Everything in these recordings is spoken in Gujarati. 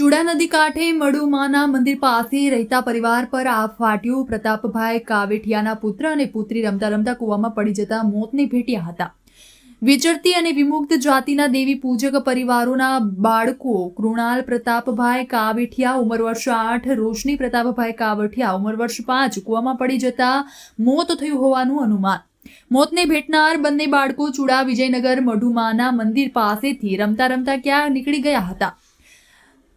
ચૂડા નદી કાંઠે મડુમાના મંદિર પાસે રહેતા પરિવાર પર આ ફાટ્યું. પ્રતાપભાઈ કાવેઠિયાના પુત્ર અને પુત્રી રમતા રમતા કૂવામાં પડી જતા મોતને ભેટ્યા હતા. વિચરતી અને વિમુક્ત જાતિના દેવી પૂજક પરિવારોના બાળકો કૃણાલ, પ્રતાપભાઈ કાવેઠિયા ઉંમર વર્ષ આઠ, રોશની, પ્રતાપભાઈ કાવઠિયા ઉંમર વર્ષ પાંચ કૂવામાં પડી જતા મોત થયું હોવાનું અનુમાન. મોતને ભેટનાર બંને બાળકો ચૂડા વિજયનગર મઢુમાના મંદિર પાસેથી રમતા રમતા ક્યાં નીકળી ગયા હતા.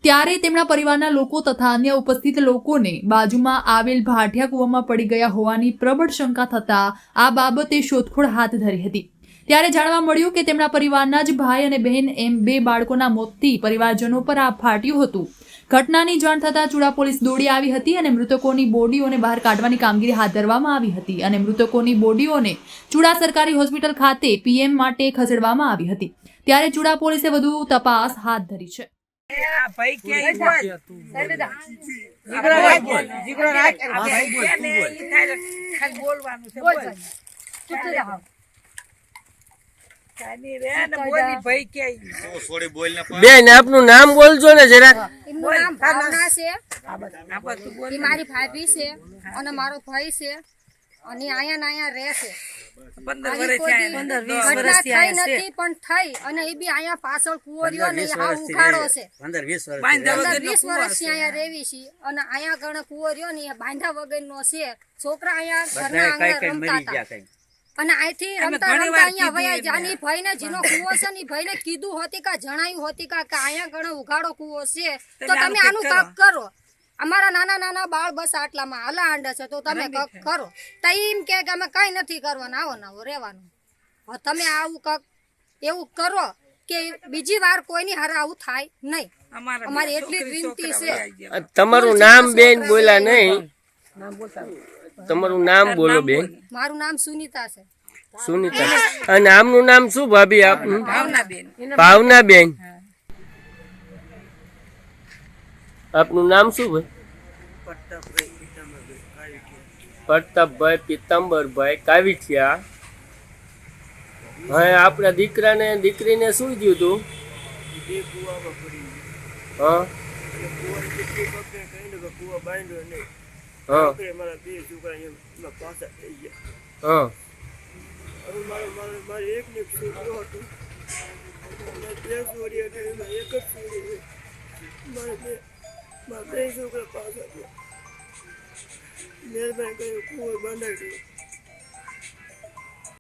ત્યારે તેમના પરિવારના લોકો તથા અન્ય ઉપસ્થિત લોકોને બાજુમાં આવેલ ભાટિયા કૂવામાં પડી ગયા હોવાની પ્રબળ શંકા થતા આ બાબતે શોધખોળ હાથ ધરી હતી. ત્યારે જાણવા મળ્યું કે તેમના પરિવારના જ ભાઈ અને બહેન એમ બે બાળકોના મોતથી પરિવારજનો પર આ ફાટ્યું હતું. ઘટનાની જાણ થતાં ચૂડા પોલીસ દોડી આવી હતી અને મૃતકોની બોડીઓને બહાર કાઢવાની કામગીરી હાથ ધરવામાં આવી હતી અને મૃતકોની બોડીઓને ચૂડા સરકારી હોસ્પિટલ ખાતે પીએમ માટે ખસેડવામાં આવી હતી. ત્યારે ચૂડા પોલીસે વધુ તપાસ હાથ ધરી છે. આ ભાઈ ક્યાંય બોલ. જીગરો રાખ બોલ. જીગરો રાખ. આ ભાઈ કે ને ઈ ખાલી બોલવાનું છે બોલ. કાની રે ને બોલી ભાઈ ક્યાંય. બેન આપનું નામ બોલજો ને જરાક. ભાવના છે. આ બધું બોલ. એ મારી ભાભી છે અને મારો ભાઈ છે અને અહીંયા ને અહીંયા રહે છે. બાંધા ને છે. છોકરા અહીંયા ઘરના રમતા અને અહીંથી અમે રમતા ઘણી રમતા અહીંયા વયા ભાઈને જેનો કુવો છે ને ભાઈને કીધું હોતી કા જણાયું હતી કા કે અહીંયા ઘણો ઉઘાડો કુવો છે. તો તમે આનું આનું કરો. અમારા નાના નાના બાળ બસ આટલામાં હાલા આંડા છે તો તમે કક કરો. તો એમ કે અમે કઈ નથી કરવાનું આવો ને આવો રહેવાનું. તમે આવું કક એવું કરો કે બીજી વાર કોઈની હારે આવું થાય નહીં. અમારા અમારી એટલી વિનંતી છે. તમારું નામ બેન બોલા નહીં. તમારું નામ બોલો બેન. મારું નામ સુનીતા છે. સુનીતા. અને આમનું નામ શું ભાભી આપનું ભાવના બેન ભાવના બેન આપનું નામ શું ભાઈ? પ્રતાપભાઈ પિત્તંબરભાઈ કાવીઠિયા. હા આપણા દીકરાને, દીકરીને શું થયું તું? હા. હા. હા મહેરબાની કરી કુંવર બંધાઈ ગયો